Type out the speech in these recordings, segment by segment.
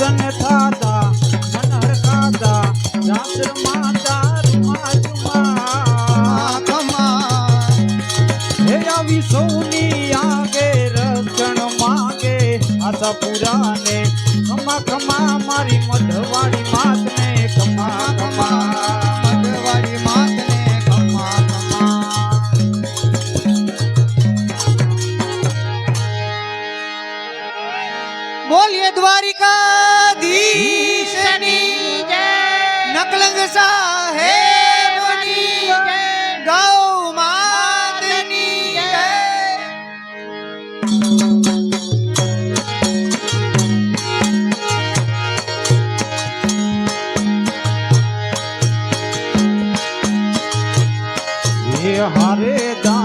લગ્ન થાતા કમા હે આવી સૌની આગે, રક્ષણ માગે, આશા પુરાને ખમા ખમા મારી મઢવાડી માં হারে দা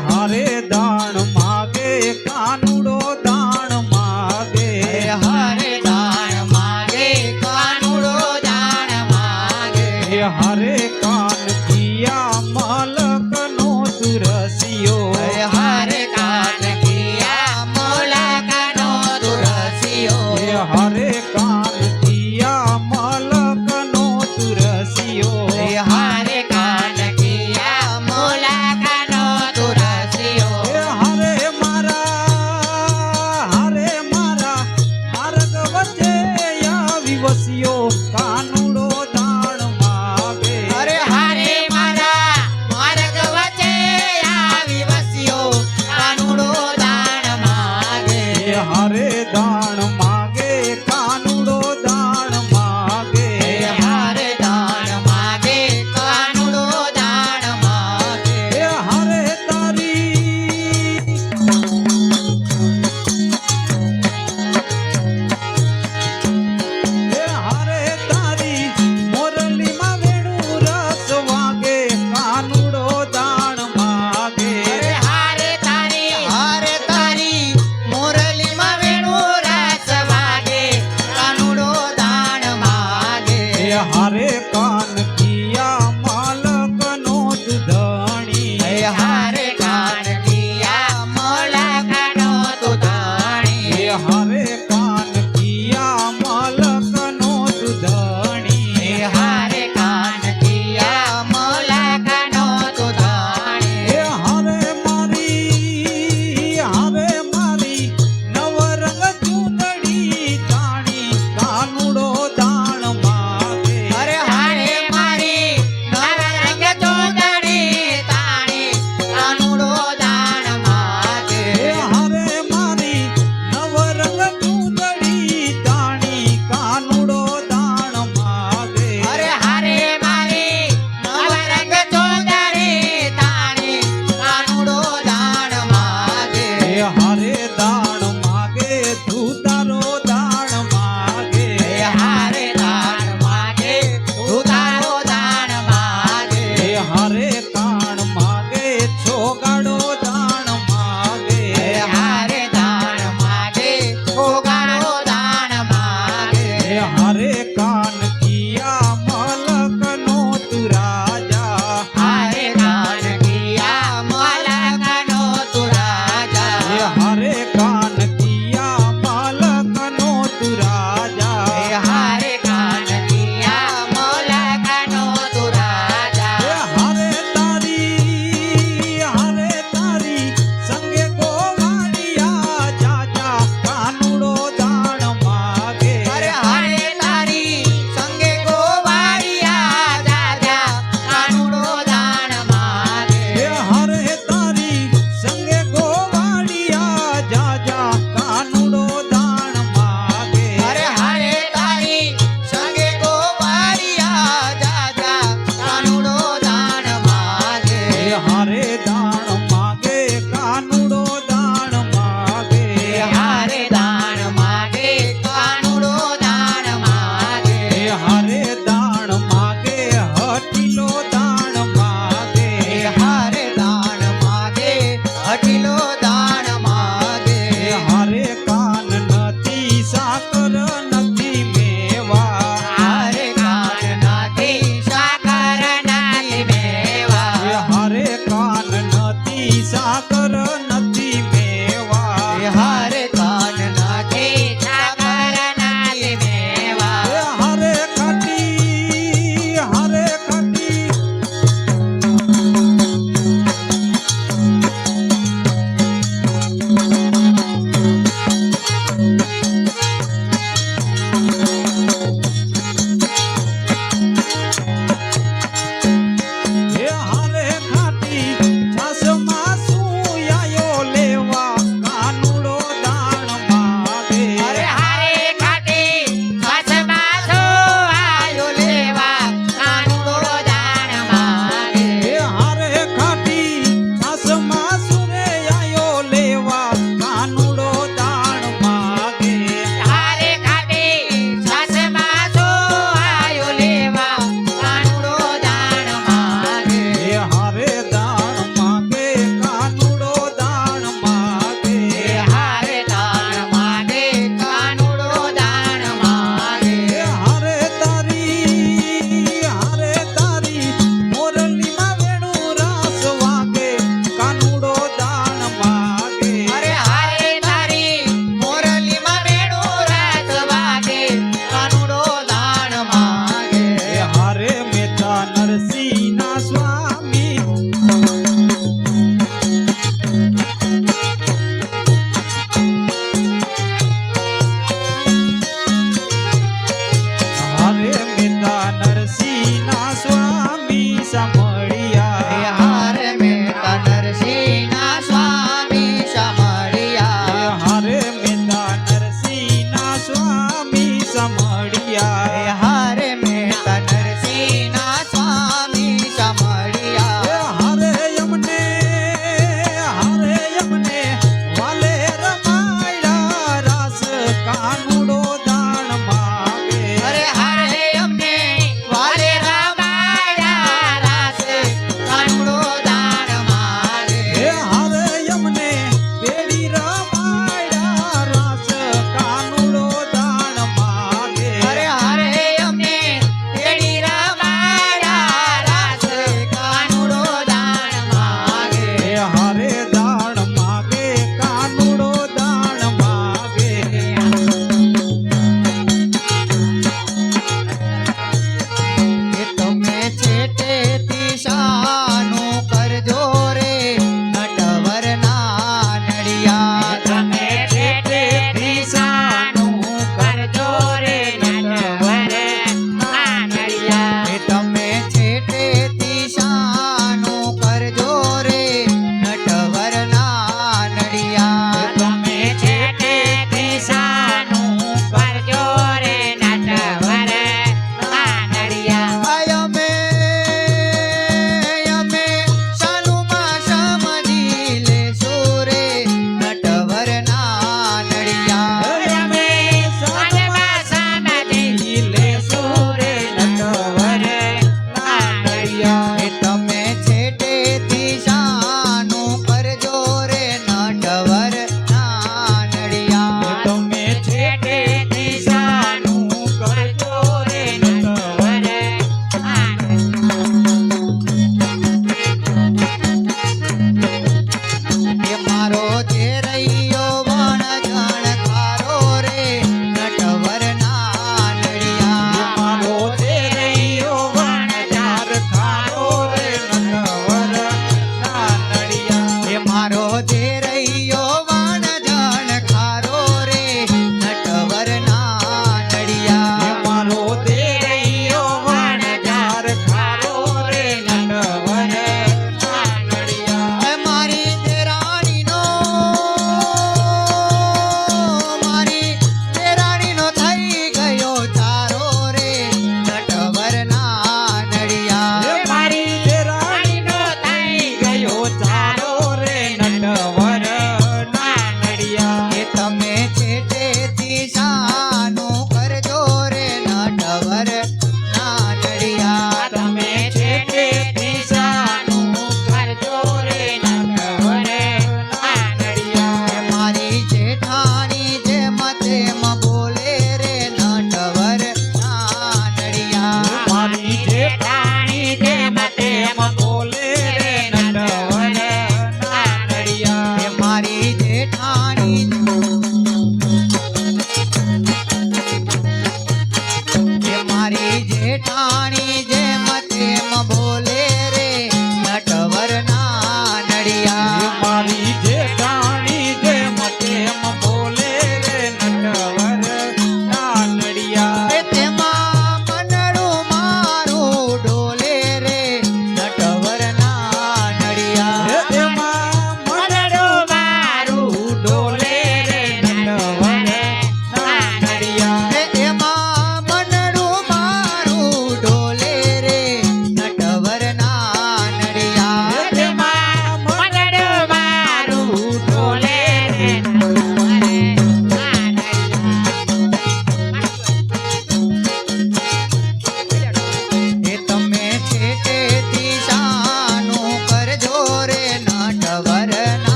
માગે એ એ હરે દાણ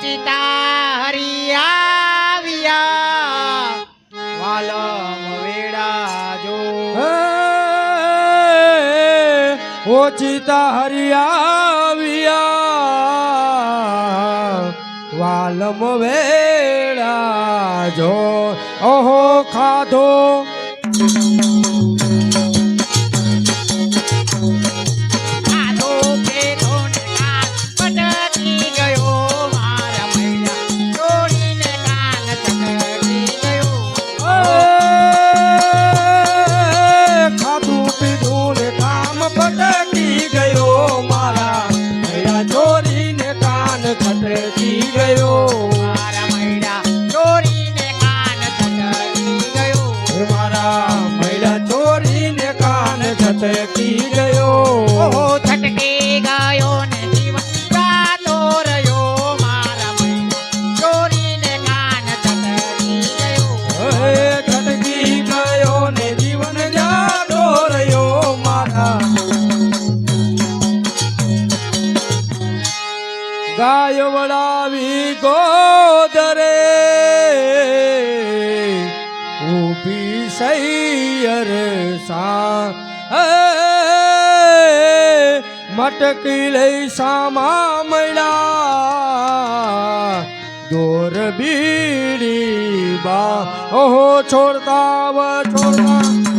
ચિતા હરિયાવિયા વાલમ વેડાજો હે ઓ ચિતા હરિયાવિયા વાલમ વેડાજો ઓહો ખાધો જી ગયો. કિલઈ સામા મળ્યા દોર બીડી બા. ઓહો છોડતા છોડતા.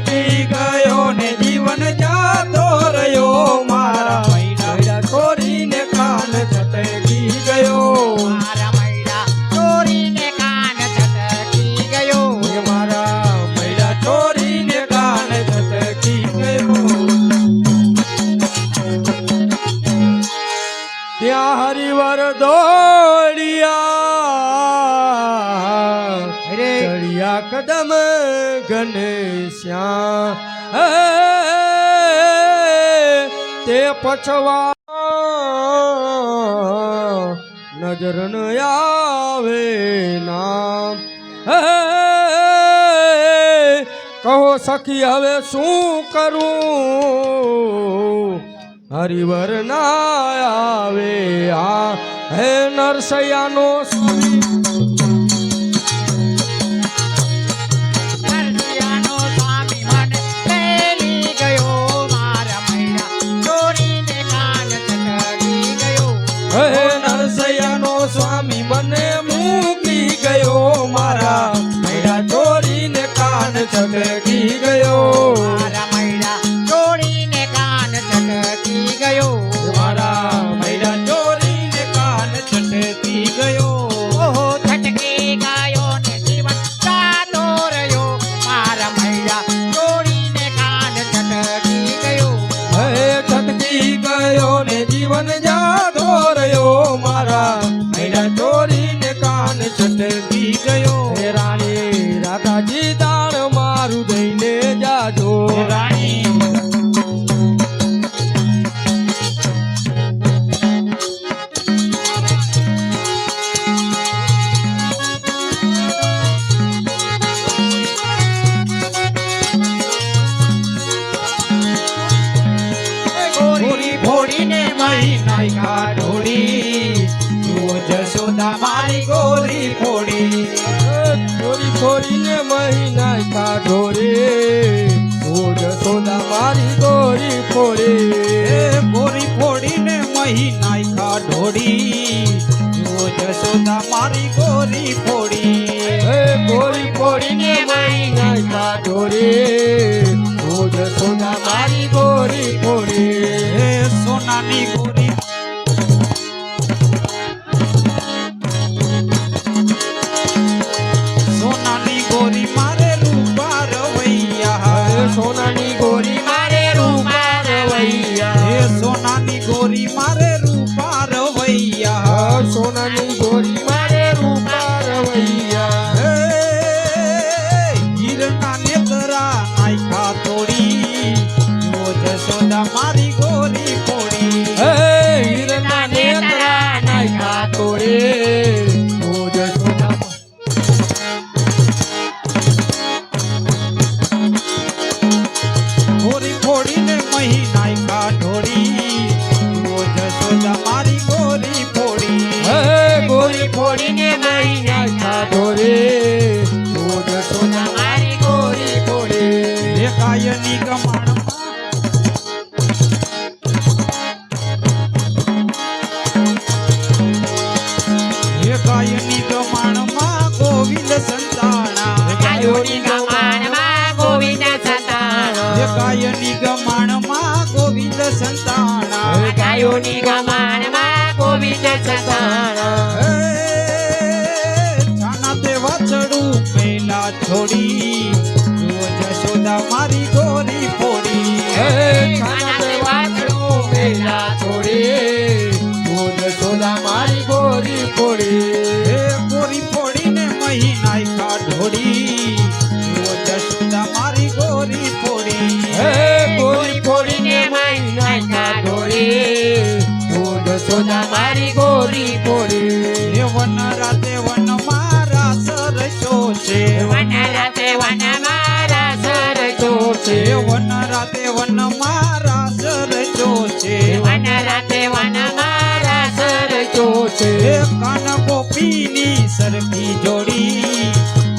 ಕೈ ಗಾಯ પાછવા નજર ન આવે નામ કહો સખી હવે શું કરું હરિવર ના આવે આ હે નરસૈયાનો સ્વામી છટકી ગયો. ઓ જસોદા મારી ગોરી ફોડી. ગોરી ફોડીને મહી નાયખા ઢોળી. ઓ જસોદા મારી ગોરી ફોડી. ગોરી ફોડીને મહી નાયખા ઢોળી. ઓ જસોદા મારી ગોરી ફોડી. સોનાની ગોરી છોડી સરખી જોડી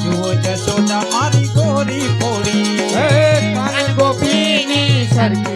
જુઓ જશોદા મારી ગોરી ફોડી. કાન ગોપીની સરખી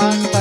levanta.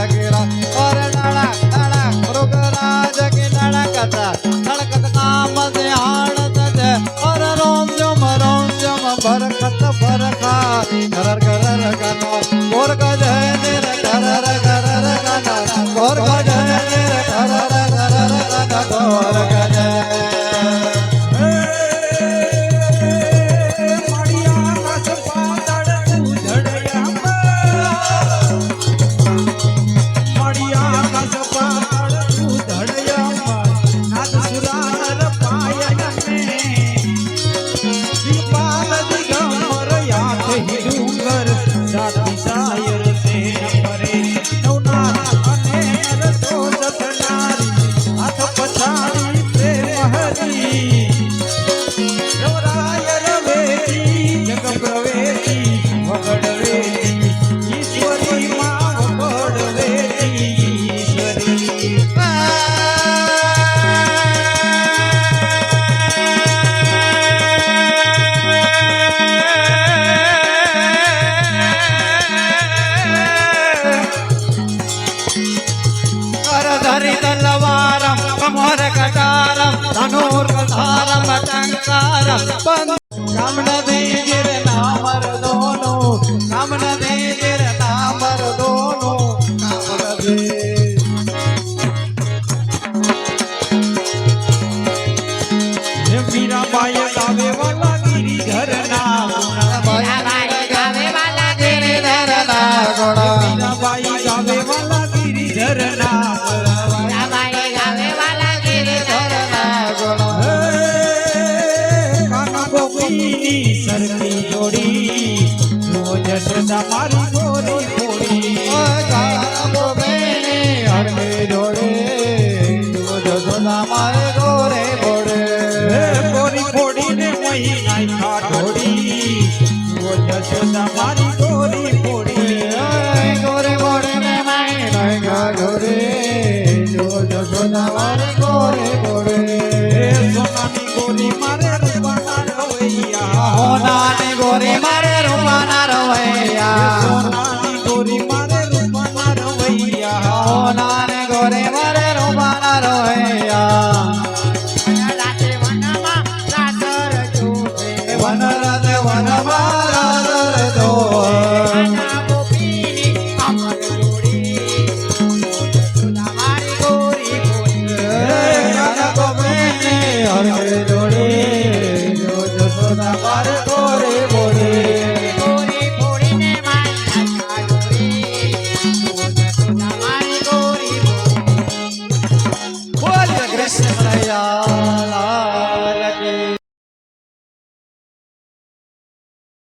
on.